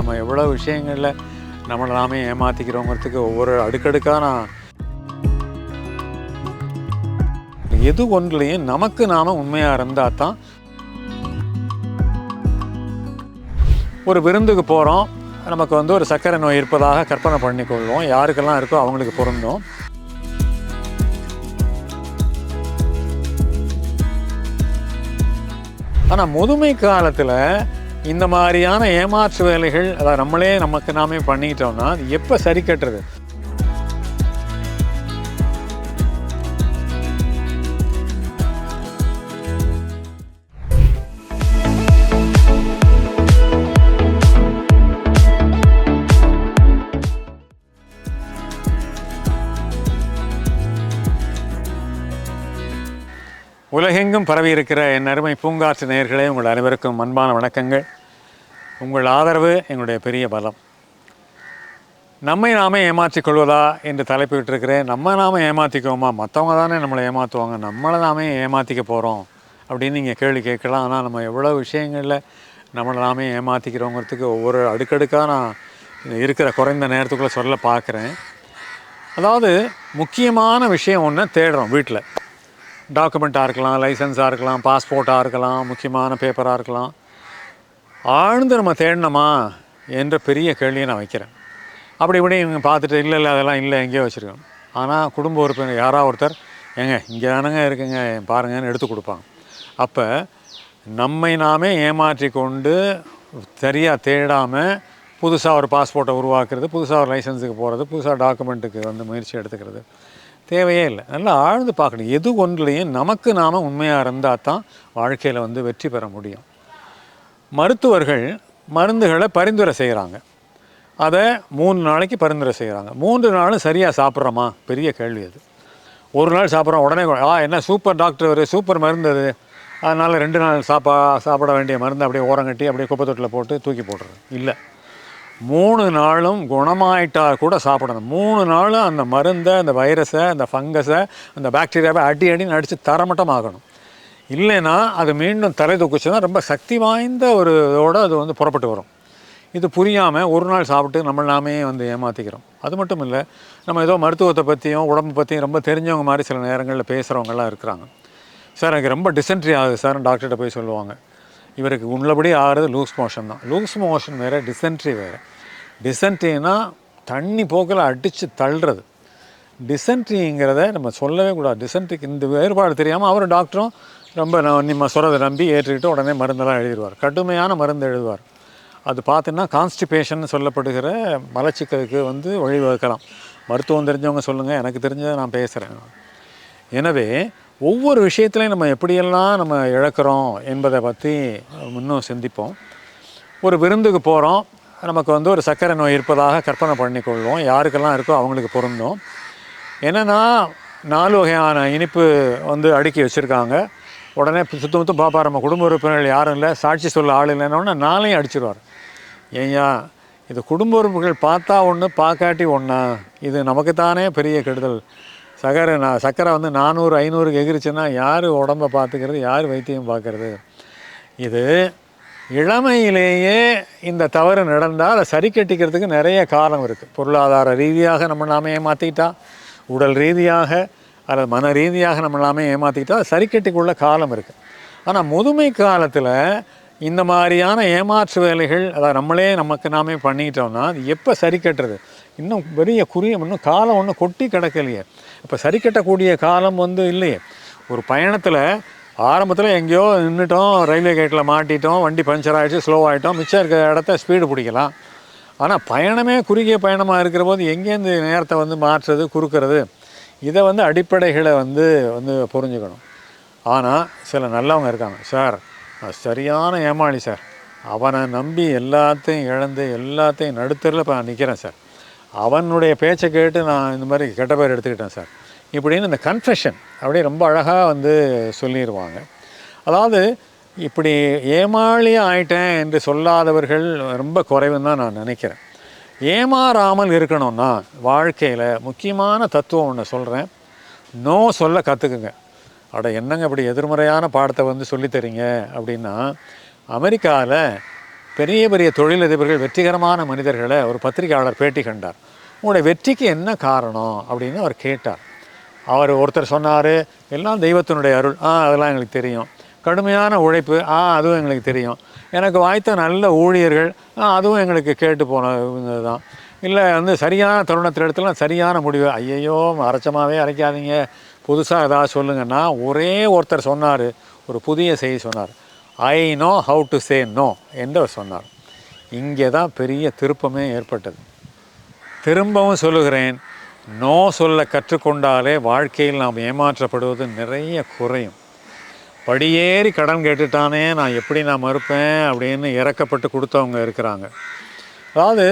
நம்ம எவ்வளோ விஷயங்களில் நம்மளை நாமே ஏமாற்றிக்கிறோங்கிறதுக்கு ஒவ்வொரு அடுக்கடுக்காக நான் எது ஒன்றுலையும் நமக்கு நாம உண்மையாக இருந்தால் தான் ஒரு விருந்துக்கு போகிறோம் நமக்கு வந்து ஒரு சர்க்கரை நோய் இருப்பதாக கற்பனை பண்ணிக்கொள்வோம். யாருக்கெல்லாம் இருக்கோ அவங்களுக்கு பொருந்தும். ஆனால் முதுமை காலத்தில் இந்த மாதிரியான ஏமாற்று வேலைகள் அதை நம்மளே நமக்கு நாமே பண்ணிக்கிட்டோம்னா அது எப்போ சரி கட்டுறது உலகெங்கும் பரவி இருக்கிற என் அருமை பூங்காற்று நேயர்களே உங்கள் அனைவருக்கும் அன்பான வணக்கங்கள். உங்கள் ஆதரவு எங்களுடைய பெரிய பலம். நம்மை நாமே ஏமாற்றிக் கொள்வதா என்று தலைப்பிட்டிருக்கிறேன். நம்ம நாம ஏமாற்றிக்குவோமா மற்றவங்க தானே நம்மளை ஏமாற்றுவாங்க நம்மளை நாமே ஏமாற்றிக்க போகிறோம் அப்படின்னு நீங்கள் கேள்வி கேட்கலாம். ஆனால் நம்ம எவ்வளோ விஷயங்களில் நம்மளை நாமே ஏமாற்றிக்கிறோங்கிறதுக்கு ஒவ்வொரு அடுக்கடுக்காக நான் இருக்கிற குறைந்த நேரத்துக்குள்ளே சொல்ல பார்க்குறேன். அதாவது முக்கியமான விஷயம் ஒன்று தேடுறோம் வீட்டில் டாக்குமெண்ட்டாக இருக்கலாம் லைசன்ஸாக இருக்கலாம் பாஸ்போர்ட்டாக இருக்கலாம் முக்கியமான பேப்பராக இருக்கலாம். ஆழ்ந்து நம்ம தேடணுமா என்ற பெரிய கேள்வியை நான் வைக்கிறேன். அப்படி இப்படி இவங்க பார்த்துட்டு இல்லை இல்லை அதெல்லாம் இல்லை எங்கேயோ வச்சுருக்கோம் ஆனால் குடும்ப உறுப்பினர் யாராவது ஒருத்தர் ஏங்க இங்கே தானங்க இருக்குங்க பாருங்கன்னு எடுத்து கொடுப்பாங்க. அப்போ நம்மை நாமே ஏமாற்றி கொண்டு சரியாக தேடாமல் புதுசாக ஒரு பாஸ்போர்ட்டை உருவாக்குறது புதுசாக ஒரு லைசன்ஸுக்கு போகிறது புதுசாக டாக்குமெண்ட்டுக்கு வந்து முயற்சி எடுத்துக்கிறது தேவையே இல்லை. நல்லா ஆழ்ந்து பார்க்கணும். எது ஒன்றுலையும் நமக்கு நாம் உண்மையாக இருந்தால் தான் வாழ்க்கையில் வந்து வெற்றி பெற முடியும். மருத்துவர்கள் மருந்துகளை பரிந்துரை செய்கிறாங்க அதை மூணு நாளைக்கு பரிந்துரை செய்கிறாங்க மூன்று நாளும் சரியாக சாப்பிட்றோமா? பெரிய கேள்வி அது. ஒரு நாள் சாப்பிட்றோம் உடனே ஆ என்ன சூப்பர் டாக்டர் ஒரு சூப்பர் மருந்து அது. அதனால் ரெண்டு நாள் சாப்பா சாப்பிட வேண்டிய மருந்து அப்படியே ஓரங்கட்டி அப்படியே குப்பை தொட்டில் போட்டு தூக்கி போடுறது இல்லை. மூணு நாளும் குணமாயிட்டா கூட சாப்பிடணும். மூணு நாளும் அந்த மருந்தை அந்த வைரஸை அந்த ஃபங்கஸை அந்த பாக்டீரியாவை அடி அடின்னு அடித்து தரமட்டமாகணும் இல்லைன்னா அது மீண்டும் தலை தூக்குச்சுன்னா ரொம்ப சக்தி வாய்ந்த ஒரு இதோட அது வந்து புறப்பட்டு வரும். இது புரியாமல் ஒரு நாள் சாப்பிட்டு நம்ம நாமே வந்து ஏமாற்றிக்கிறோம் அது மட்டும் இல்லை நம்ம ஏதோ மருத்துவத்தை பற்றியும் உடம்பு பற்றியும் ரொம்ப தெரிஞ்சவங்க மாதிரி சில நேரங்களில் பேசுகிறவங்கலாம் இருக்கிறாங்க. சார் எனக்கு ரொம்ப டிசென்ட்ரி ஆகுது சார் டாக்டர்கிட்ட போய் சொல்லுவாங்க. இவருக்கு உள்ளபடி ஆகிறது லூஸ் மோஷன் தான். லூஸ் மோஷன் வேறு டிசென்ட்ரி வேறு. டிசென்ட்ரினா தண்ணி போக்கில் அடித்து தள்ளுறது. டிசென்ட்ரிங்கிறத நம்ம சொல்லவே கூடாது. டிசென்ட்ரிக்கு இந்த வேறுபாடு தெரியாமல் அவர் டாக்டரும் ரொம்ப நான் நம்ம சொல்கிறத நம்பி ஏற்றுக்கிட்டு உடனே மருந்தெல்லாம் எழுதிடுவார். கடுமையான மருந்து எழுதுவார். அது பார்த்தீங்கன்னா கான்ஸ்டிபேஷன் சொல்லப்படுகிற மலச்சிக்கலுக்கு வந்து வழிவகுக்கலாம். மருத்துவம் தெரிஞ்சவங்க சொல்லுங்கள் எனக்கு தெரிஞ்சதை நான் பேசுகிறேன் எனவே ஒவ்வொரு விஷயத்துலையும் நம்ம எப்படியெல்லாம் நம்ம இழக்கிறோம் என்பதை பற்றி இன்னும் சிந்திப்போம். ஒரு விருந்துக்கு போகிறோம் நமக்கு வந்து ஒரு சர்க்கரை நோய் இருப்பதாக கற்பனை பண்ணிக்கொள்வோம் யாருக்கெல்லாம் இருக்கோ அவங்களுக்கு பொருந்தும். என்னென்னா நாலு வகையான இனிப்பு வந்து அடுக்கி வச்சுருக்காங்க. உடனே சுத்த முத்தம் பார்ப்பார் நம்ம குடும்ப உறுப்பினர்கள் யாரும் இல்லை. சாட்சி சொல்ல ஆள் இல்லைன்னொன்னே நாளையும் அடிச்சிருவார். ஏய்யா இது குடும்ப உறுப்புகள் பார்த்தா ஒன்று பார்க்காட்டி ஒன்றா இது நமக்கு தானே பெரிய கெடுதல். சக்கரை நான் சக்கரை வந்து நானூறு ஐநூறுக்கு எகிரிச்சுன்னா யார் உடம்பை பார்த்துக்கிறது யார் வைத்தியம் பார்க்கறது? இது இளமையிலேயே இந்த தவறு நடந்தால் அதை சரி கட்டிக்கிறதுக்கு நிறைய காரணம் இருக்குது பொருளாதார ரீதியாக நம்ம நாம ஏமாற்றிக்கிட்டா உடல் ரீதியாக அல்லது மன ரீதியாக நம்ம எல்லாமே ஏமாற்றிக்கிட்டால் சரி கட்டிக்குள்ள காலம் இருக்குது ஆனால் முதுமை காலத்தில் இந்த மாதிரியான ஏமாற்று வேலைகள் அதாவது நம்மளே நமக்கு நாமே பண்ணிக்கிட்டோம்னா அது எப்போ சரி கட்டுறது இன்னும் பெரிய குறியம் இன்னும் காலம் ஒன்றும் கொட்டி கிடக்கலையே. இப்போ சரி கட்டக்கூடிய காலம் வந்து இல்லையே. ஒரு பயணத்தில் ஆரம்பத்தில் எங்கேயோ நின்றுட்டோம் ரயில்வே கேட்டில் மாட்டிட்டோம் வண்டி பஞ்சர் ஆகிடுச்சு ஸ்லோ ஆகிட்டோம் மிச்சம் இருக்கிற இடத்த ஸ்பீடு பிடிக்கலாம். ஆனால் பயணமே குறுகிய பயணமாக இருக்கிற போது எங்கேருந்து நேரத்தை வந்து மாற்றுறது குறுக்கிறது? இதை வந்து அடிப்படைகளை வந்து வந்து புரிஞ்சுக்கணும். ஆனால் சில நல்லவங்க இருக்காங்க. சார் சரியான ஏமாளி சார். அவனை நம்பி எல்லாத்தையும் இழந்து எல்லாத்தையும் நடுத்தரில் இப்போ நான் நிற்கிறேன் சார். அவனுடைய பேச்சை கேட்டு நான் இந்த மாதிரி கெட்ட பேர் எடுத்துக்கிட்டேன் சார். இப்படின்னு இந்த கன்ஃபெஷன் அப்படியே ரொம்ப அழகாக வந்து சொல்லிடுவாங்க அதாவது இப்படி ஏமாளியாக ஆயிட்டேன் என்று சொல்லாதவர்கள் ரொம்ப குறைவுன்னு தான் நான் நினைக்கிறேன். ஏமாறாமல் இருக்கணும்னா வாழ்க்கையில் முக்கியமான தத்துவம் ஒன்று சொல்கிறேன் நோ சொல்ல கற்றுக்குங்க அட என்னங்க இப்படி எதிர்மறையான பாடத்தை வந்து சொல்லித்தரீங்க அப்படின்னா அமெரிக்காவில் பெரிய பெரிய தொழிலதிபர்கள் வெற்றிகரமான மனிதர்களை ஒரு பத்திரிகையாளர் பேட்டி கண்டார். உங்களுடைய வெற்றிக்கு என்ன காரணம்? அப்படின்னு அவர் கேட்டார். அவர் ஒருத்தர் சொன்னார் எல்லாம் தெய்வத்தினுடைய அருள். ஆ அதெல்லாம் எங்களுக்கு தெரியும். கடுமையான உழைப்பு. ஆ அதுவும் எங்களுக்கு தெரியும். எனக்கு வாய்த்த நல்ல ஊழியர்கள் ஆ அதுவும் எங்களுக்கு கேட்டு போனது தான் இல்லை வந்து சரியான தருணத்தில் எடுத்துலாம் சரியான முடிவு. ஐயையோ அரைச்சமாகவே அரைக்காதீங்க. புதுசாக ஏதாவது சொல்லுங்கன்னா ஒரே ஒருத்தர் சொன்னார். ஒரு புதிய செய்தி சொன்னார். I know how to say no என்று அவர் சொன்னார். இங்கே தான் பெரிய திருப்பமே ஏற்பட்டது. திரும்பவும் சொல்லுகிறேன். நோ சொல்ல கற்றுக்கொண்டாலே வாழ்க்கையில் நாம் ஏமாற்றப்படுவது நிறைய குறையும். படியேறி கடன் கேட்டுட்டானே நான் எப்படி நான் மறுப்பேன் அப்படின்னு இறக்கப்பட்டு கொடுத்தவங்க இருக்கிறாங்க. அதாவது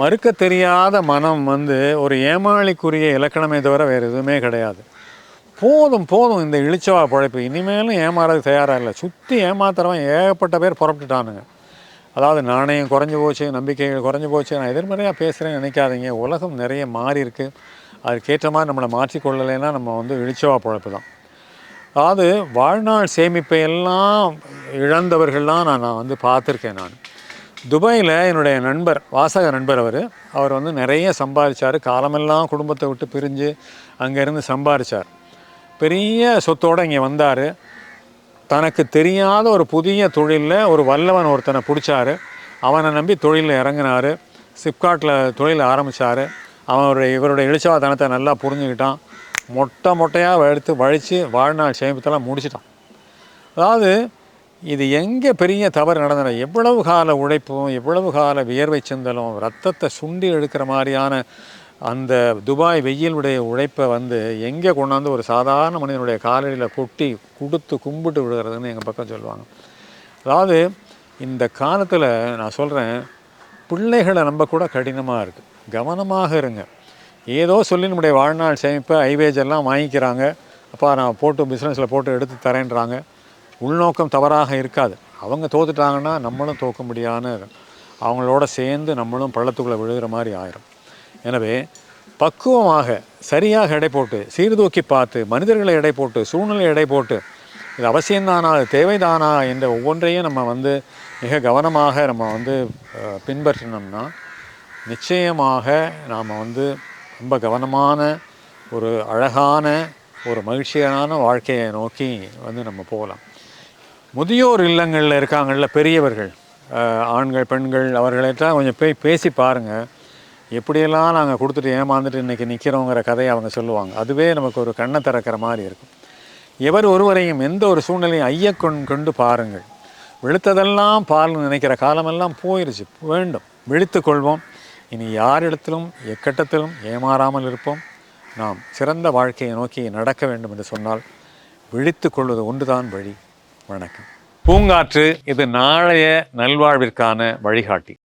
மறுக்க தெரியாத மனம் வந்து ஒரு ஏமாளிக்குரிய இலக்கணமே தவிர வேறு எதுவுமே கிடையாது. போதும் போதும் இந்த இழிச்சவா பழைப்பு இனிமேலும் ஏமாறதுக்கு தயாராக இல்லை. சுற்றி ஏமாத்துறவன் ஏகப்பட்ட பேர் புறப்பட்டுட்டானுங்க. அதாவது நாணயம் குறைஞ்சி போச்சு நம்பிக்கைகள் குறைஞ்சி போச்சு நான் எதிர்மறையாக பேசுகிறேன்னு நினைக்காதீங்க. உலகம் நிறைய மாறி இருக்குது அதுக்கேற்ற மாதிரி நம்மளை மாற்றிக்கொள்ளலைன்னா நம்ம வந்து இழிச்சவா பழப்பு தான். அதாவது வாழ்நாள் சேமிப்பை எல்லாம் இழந்தவர்கள்லாம் நான் நான் வந்து பார்த்துருக்கேன் நான். துபாயில் என்னுடைய நண்பர் வாசக நண்பர் அவர் அவர் வந்து நிறைய சம்பாதிச்சார். காலமெல்லாம் குடும்பத்தை விட்டு பிரிஞ்சு அங்கேருந்து சம்பாதிச்சார். பெரிய சொத்தோடு இங்கே வந்தார். தனக்கு தெரியாத ஒரு புதிய தொழிலில் ஒரு வல்லவன் ஒருத்தனை பிடிச்சாரு. அவனை நம்பி தொழிலில் இறங்கினார். சிப்காட்டில் தொழில் ஆரம்பித்தார் அவனுடைய இவருடைய இழிச்சவாதனத்தை நல்லா புரிஞ்சுக்கிட்டான். மொட்டை மொட்டையாக எடுத்து வழித்து வாழ்நாள் சேமிப்பத்தெல்லாம் முடிச்சிட்டான். அதாவது இது எங்கே பெரிய தவறு நடந்தன எவ்வளவு கால உழைப்பும் எவ்வளவு கால வியர்வை சிந்தலும் ரத்தத்தை சுண்டி எடுக்கிற மாதிரியான அந்த துபாய் வெயிலுடைய உழைப்பை வந்து எங்கே கொண்டாந்து ஒரு சாதாரண மனிதனுடைய காலடியில் கொட்டி கொடுத்து கும்பிட்டு விடுகிறதுன்னு எங்கள் பக்கம் சொல்லுவாங்க. அதாவது இந்த காலத்தில் நான் சொல்கிறேன் பிள்ளைகளை நம்ப கூட கடினமாக இருக்குது கவனமாக இருங்க. ஏதோ சொல்லி நம்முடைய வாழ்நாள் சேமிப்பை ஐவேஜ் எல்லாம் வாங்கிக்கிறாங்க. அப்பா நான் போட்டு பிஸ்னஸில் போட்டு எடுத்து தரேன்றாங்க. உள்நோக்கம் தவறாக இருக்காது. அவங்க தோத்துட்டாங்கன்னா நம்மளும் தோக்க முடியாத அவங்களோட சேர்ந்து நம்மளும் பள்ளத்துக்குள்ளே விழுகிற மாதிரி ஆயிரும். எனவே பக்குவமாக சரியாக எடை போட்டு சீர்தூக்கி பார்த்து மனிதர்களை எடை போட்டு சூழ்நிலை எடை போட்டு இது அவசியம்தானா அது தேவைதானா என்ற ஒவ்வொன்றையும் நம்ம வந்து மிக கவனமாக நம்ம வந்து பின்பற்றினோம்னா நிச்சயமாக நாம் வந்து ரொம்ப கவனமான ஒரு அழகான ஒரு மகிழ்ச்சியான வாழ்க்கையை நோக்கி வந்து நம்ம போகலாம். முதியோர் இல்லங்களில் இருக்காங்கள்ல பெரியவர்கள் ஆண்கள் பெண்கள் அவர்களெல்லாம் கொஞ்சம் போய் பேசி பாருங்கள் எப்படியெல்லாம் நாங்கள் கொடுத்துட்டு ஏமாந்துட்டு இன்றைக்கி நிற்கிறோங்கிற கதையை அவங்க சொல்லுவாங்க. அதுவே நமக்கு ஒரு கண்ணை திறக்கிற மாதிரி இருக்கும். எவர் ஒருவரையும் எந்த ஒரு சூழ்நிலையும் ஐயக்கொண் கொண்டு பாருங்கள். வெளுத்ததெல்லாம் பால்னு நினைக்கிற காலமெல்லாம் போயிடுச்சு வேண்டும். விழித்து கொள்வோம். இனி யாரிடத்திலும் எக்கட்டத்திலும் ஏமாறாமல் இருப்போம். நாம் சிறந்த வாழ்க்கையை நோக்கி நடக்க வேண்டும் என்று சொன்னால் விழித்து கொள்வது ஒன்றுதான் வழி. வணக்கம். பூங்காற்று இது நாளைய நல்வாழ்விற்கான வழிகாட்டி.